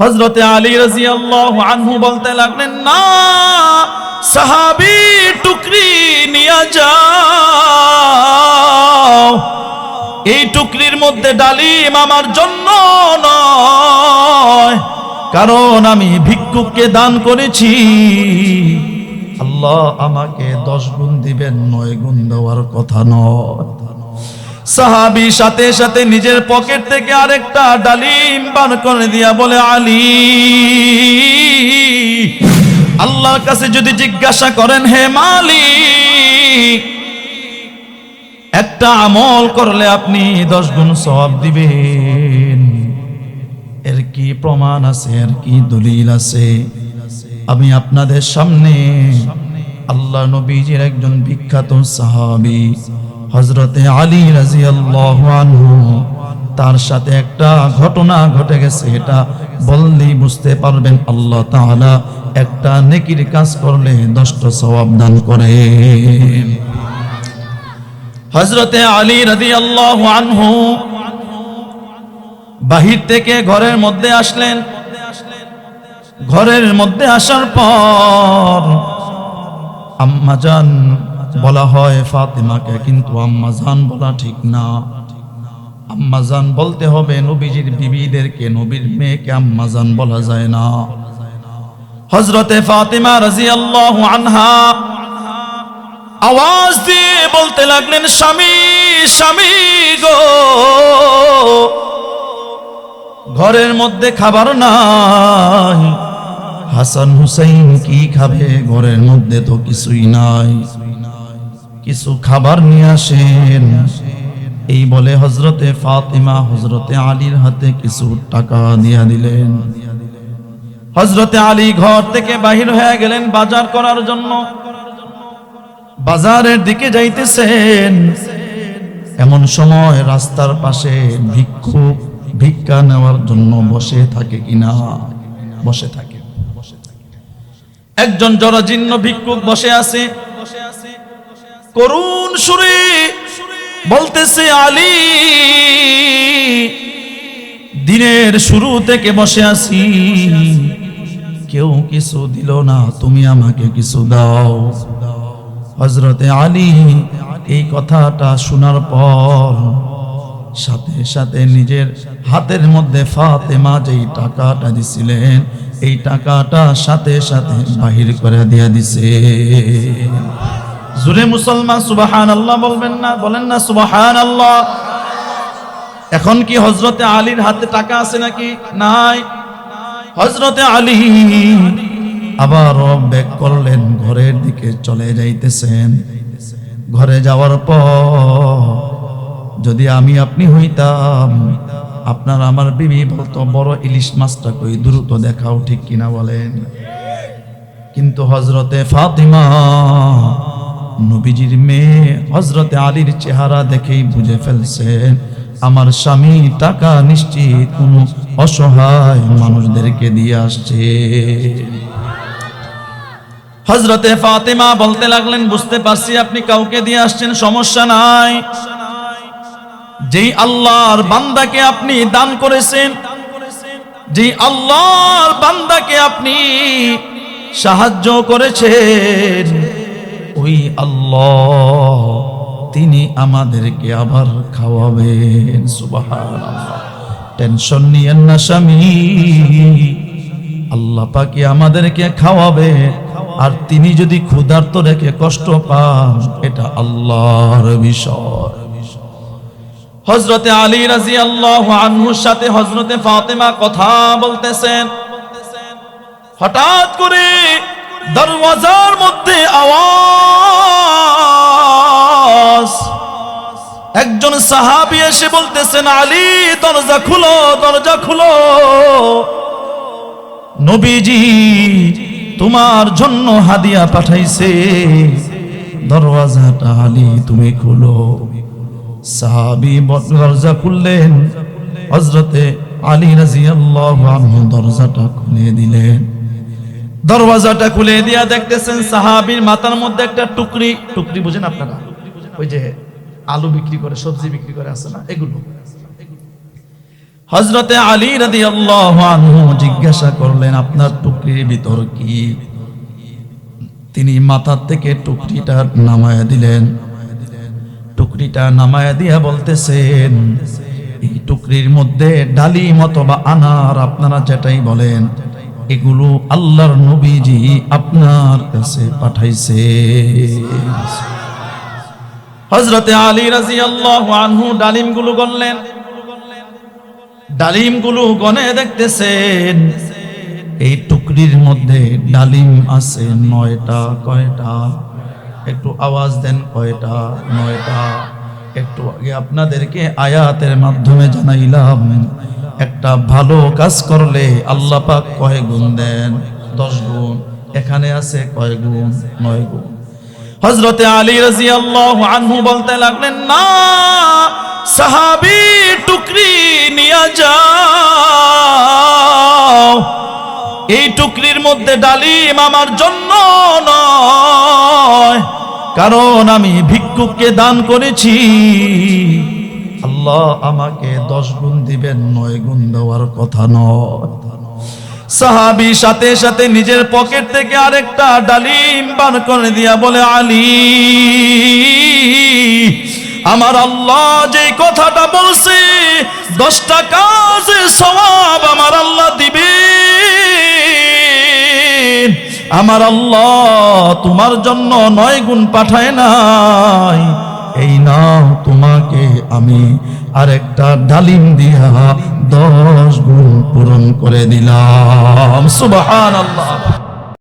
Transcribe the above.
হজরতে আলী রাজি আল্লাহ আনহু বলতে লাগলেন, না, সাহাবি টুকরি নিয়ে যাও। এই টুকরির মধ্যে ডালিম আমার জন্য নয়, কারণ আমি ভিক্ষুককে দান করেছি। আল্লাহ আমাকে দশ গুণ দিবেন, নয় গুণ দেওয়ার কথা নয়। সাহাবি সাথে সাথে নিজের পকেট থেকে আরেকটা ডালিম বার করে দিয়া বলে, আলী, আল্লাহর কাছে যদি জিজ্ঞাসা করেন, হে মালিক, একটা আমল করলে আপনি দশ গুণ সব দিবেন। এর কি প্রমাণ আছে? এর কি দলিল আছে? আমি আপনাদের সামনে আল্লাহ নবীজির একজন বিখ্যাত সাহাবী হজরতে আলী রাজিয়াল্লাহু আনহু, তার সাথে একটা ঘটনা ঘটে গেছে, এটা বললেই বুঝতে পারবেন আল্লাহ তাআলা একটা নেকির কাজ করলে দশটা সওয়াব দান করে। হজরতে আলী রাদিয়াল্লাহু আনহু বাহির থেকে ঘরের মধ্যে আসলেন। ঘরের মধ্যে আসার পর আম্মাজান বলা হয় ফাতেমাকে, কিন্তু আম্মাজান বলা ঠিক না। আম্মাজান বলতে হবে, নবীজির বিবিদেরকে, নবীর মেয়েকে আম্মাজান বলা যায় না। হজরতে ফাতেমা রাজিয়াল্লাহু আনহা আওয়াজ দিয়ে বলতে লাগলেন, স্বামী স্বামী গো, ঘরের মধ্যে খাবার নাই। হাসান হুসাইন কি খাবে? ঘরের মধ্যে তো কিছুই নাই। কিছু খাবার নিয়ে আসেন। এই বলে হজরতে ফাতিমা হজরতে আলীর হাতে কিছু টাকা দিয়া দিলেন। হজরতে আলী ঘর থেকে বাহির হয়ে গেলেন বাজার করার জন্য। বাজারের দিকে যাইতেছেন। এমন সময় রাস্তার পাশে ভিক্ষুক ভিক্ষা নেওয়ার জন্য বসে থাকে কিনা? বসে থাকে। একজন জরাজীর্ণ ভিক্ষুক বসে আছে। করুণ সুরে বলতেছে আলী, দিনের শুরু থেকে বসে আছি। কেউ কিছু দিল না, তুমি আমাকে কিছু দাও। হজরতে আলী এই কথাটা শোনার পর সাথে সাথে নিজের হাতের মধ্যে ফাতেমা যেই টাকাটা দিছিলেন, এই টাকাটা সাথে সাথে বাহির করে দিয়া দিছে। জুরে মুসলমান সুবাহান আল্লাহ বলবেন না, বলেন না সুবাহান আল্লাহ এখন কি হজরতে আলীর হাতে টাকা আছে নাকি? নাই। হজরতে আলী আবার ব্যাক করলেন, ঘরের দিকে চলে যাইতেছেন। ঘরে যাওয়ার পর যদি আমি আপনি হইতাম, আপনার আমার বিবি বলতো, বড় ইলিশ মাছটা কই, দ্রুত দেখাও ঠিক কিনা বলেন। কিন্তু হজরতে ফাতিমা নবীজির মেয়ে হজরতে আলীর চেহারা দেখেই বুঝে ফেলছেন আমার স্বামী টাকা নিশ্চিত কোনো অসহায় মানুষদেরকে দিয়ে আসছে। হজরতে ফাতেমা বলতে লাগলেন, বুঝতে পারছি আপনি কাউকে দিয়ে আসছেন, সমস্যা নাই। যেই আল্লাহর বান্দাকে আপনি দান করেছেন, যেই আল্লাহর বান্দাকে আপনি সাহায্য করেছেন ওই আল্লাহ, তিনি আমাদেরকে আবার খাওয়াবেন। সুবহানাল্লাহ। টেনশন নিয়েন না স্বামী। আল্লাহ পাকি আমাদেরকে খাওয়াবে। আর তিনি যদি ক্ষুধার্ত রেখে কষ্ট পান, এটা আল্লাহর বিষয়। হজরতে আলী রাজি আল্লাহ আনহুর সাথে হজরতে ফাতেমা কথা বলতেছেন। হঠাৎ করে দরওয়াজার মধ্যে আওয়াজ। একজন সাহাবি এসে বলতেছেন, আলী, দরজা খুলো দরজা খুলো। নবীজি তোমার জন্য হাদিয়া পাঠাইছে। দরওয়াজাটা, আলী, তুমি খুলো। সাহাবি দরজা খুললেন। হজরতে আলী রাজিয়াল্লাহু আনহু দরজাটা খুলে দিলেন। দরওয়াজাটা খুলে দিয়া দেখতেছেন সাহাবীর মাথার মধ্যে একটা টুকরি। টুকরি বুঝেন আপনারা? ওই যে আলু বিক্রি করে, সবজি বিক্রি করে আছে না? এগুলো। হজরতে আলী রাদি আল্লাহ জিজ্ঞাসা করলেন, আপনার টুকরির ভিতর কি? তিনি মাথার থেকে টুকরিটা নামায়া দিলেন। টুকরিটা নামায়া দিয়া বলতেছেন, এই টুকরির মধ্যে ডালিম অথবা আনার আপনারা যেটাই বলেন এগুলো আল্লাহর নবীজি আপনার কাছে পাঠাইছে। হজরতে আলী রাজি আল্লাহ আনহু ডালিমগুলো গণলেন। ডালিমগুলো গনে দেখতেছেন, এই টুকরির মধ্যে ডালিম আছে নয়টা, কয়টা? একটু আওয়াজ দেন, কয়টা? নয়টা। একটু আগে আপনাদেরকে আয়াতের মাধ্যমে জানাইলাম একটা ভালো কাজ করলে আল্লাহ পাক কয় গুণ দেন? দশ গুণ। এখানে আছে কয় গুণ? নয় গুণ। হজরতে আলী রাজি আল্লাহ আনহু বলতে লাগলেন, না, সাহাবি টুকরি নিয়ে যাও। এই টুকরির মধ্যে ডালিম আমার জন্য নয়। কারণ আমি ভিক্ষুককে দান করেছি। আল্লাহ আমাকে দশ গুণ দিবেন, নয় গুণ দেওয়ার কথা নয়। সাহাবি সাথে সাথে নিজের পকেট থেকে আরেকটা ডালিম বার করে দিয়া বলে, আলী, আমার আল্লাহ যে কথাটা বলছে, দশটা কাজ সওয়াব আমার আল্লাহ দিবে আমার আল্লাহ তোমার জন্য নয় গুণ পাঠায় নাই। এই নাও তোমাকে আমি আরেকটা ডালিম দিয়া দশ গুণ পূরণ করে দিলাম। সুবাহ আল্লাহ